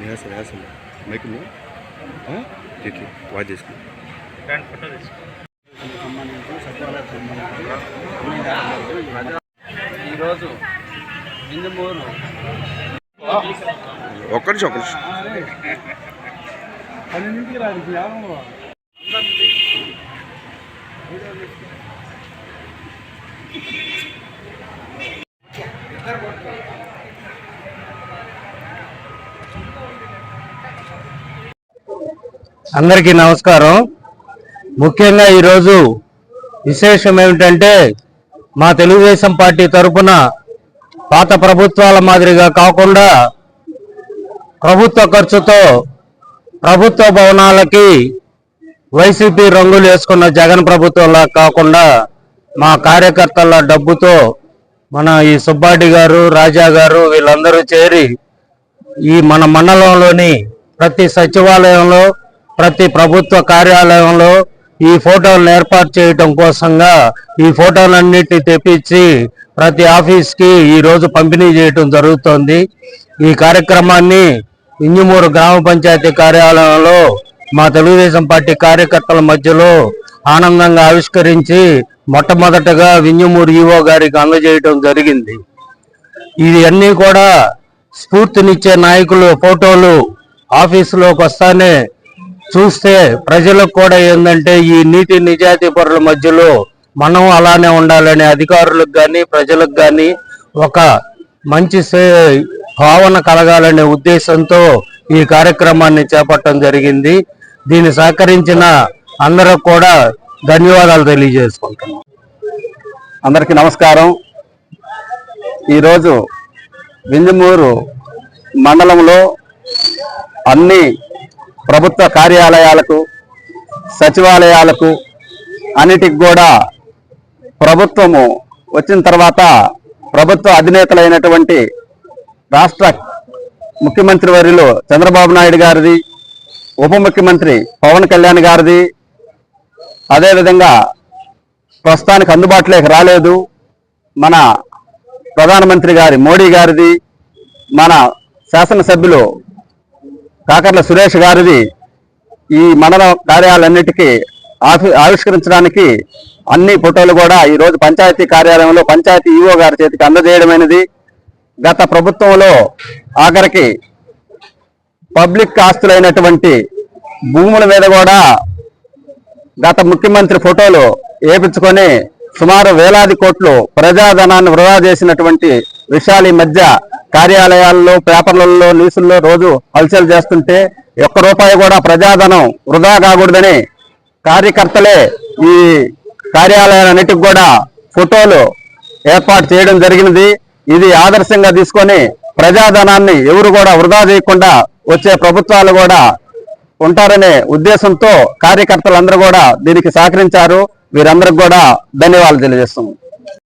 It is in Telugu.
వేసలు వేసలు మైక్ ఇట్లా వాచ్ చేసుకో ఈరోజు ఒక్క నిమిషం ఒక్క నిమిషం. అందరికీ నమస్కారం. ముఖ్యంగా ఈరోజు విశేషం ఏమిటంటే మా తెలుగుదేశం పార్టీ తరఫున పాత ప్రభుత్వాల మాదిరిగా కాకుండా ప్రభుత్వ ఖర్చుతో ప్రభుత్వ భవనాలకి వైసీపీ రంగులు వేసుకున్న జగన్ ప్రభుత్వంలా కాకుండా మా కార్యకర్తల డబ్బుతో మన ఈ సుబ్బాటి గారు రాజా గారు వీళ్ళందరూ చేరి ఈ మన మండలంలోని ప్రతి సచివాలయంలో ప్రతి ప్రభుత్వ కార్యాలయంలో ఈ ఫోటోలను ఏర్పాటు చేయటం కోసంగా ఈ ఫోటోలన్నిటిని తెప్పించి ప్రతి ఆఫీస్కి ఈరోజు పంపిణీ చేయటం జరుగుతోంది. ఈ కార్యక్రమాన్ని ఇంజమూరు గ్రామ పంచాయతీ కార్యాలయంలో మా తెలుగుదేశం పార్టీ కార్యకర్తల మధ్యలో ఆనందంగా ఆవిష్కరించి మొట్టమొదటగా వింజమూరు ఈవో గారికి అందజేయటం జరిగింది. ఇవన్నీ కూడా స్ఫూర్తినిచ్చే నాయకులు ఫోటోలు ఆఫీసులోకి వస్తానే చూస్తే ప్రజలకు కూడా ఏంటంటే ఈ నీతి నిజాయితీ పరుల మధ్యలో మనం అలానే ఉండాలని అధికారులకు కానీ ప్రజలకు కానీ ఒక మంచి భావన కలగాలనే ఉద్దేశంతో ఈ కార్యక్రమాన్ని చేపట్టడం జరిగింది. దీన్ని సహకరించిన అందరూ కూడా ధన్యవాదాలు తెలియజేసుకుంటున్నాం. అందరికీ నమస్కారం. ఈరోజు వింజమూరు మండలంలో అన్ని ప్రభుత్వ కార్యాలయాలకు సచివాలయాలకు అన్నిటికి కూడా ప్రభుత్వము వచ్చిన తర్వాత ప్రభుత్వ అధినేతలైనటువంటి రాష్ట్ర ముఖ్యమంత్రి వర్యులు చంద్రబాబు నాయుడు గారిది ఉప ముఖ్యమంత్రి పవన్ కళ్యాణ్ గారిది అదేవిధంగా ప్రస్తుతానికి అందుబాటులోకి రాలేదు మన ప్రధానమంత్రి గారి మోడీ గారిది మన శాసనసభ్యులు కాకర్ల సురేష్ గారిది ఈ మండల కార్యాలన్నిటికీ ఆఫీ ఆవిష్కరించడానికి అన్ని ఫోటోలు కూడా ఈరోజు పంచాయతీ కార్యాలయంలో పంచాయతీ ఈఓ గారి చేతికి అందజేయడమైనది. గత ప్రభుత్వంలో ఆఖరికి పబ్లిక్ ఆస్తులైనటువంటి భూముల మీద కూడా గత ముఖ్యమంత్రి ఫోటోలు వేపించుకొని సుమారు వేలాది కోట్లు ప్రజాధనాన్ని వృధా చేసినటువంటి విషయాలు ఈ మధ్య కార్యాలయాల్లో పేపర్లలో న్యూస్ల్లో రోజు హల్చల్ చేస్తుంటే ఒక్క రూపాయి కూడా ప్రజాధనం వృధా కాకూడదని కార్యకర్తలే ఈ కార్యాలయాలన్నిటికి కూడా ఫోటోలు ఏర్పాటు చేయడం జరిగినది. ఇది ఆదర్శంగా తీసుకొని ప్రజాధనాన్ని ఎవరు కూడా వృధా చేయకుండా వచ్చే ప్రభుత్వాలు కూడా ఉంటారనే ఉద్దేశంతో కార్యకర్తలందరూ కూడా దీనికి సహకరించారు. వీరందరికి కూడా ధన్యవాదాలు తెలియజేస్తున్నాం.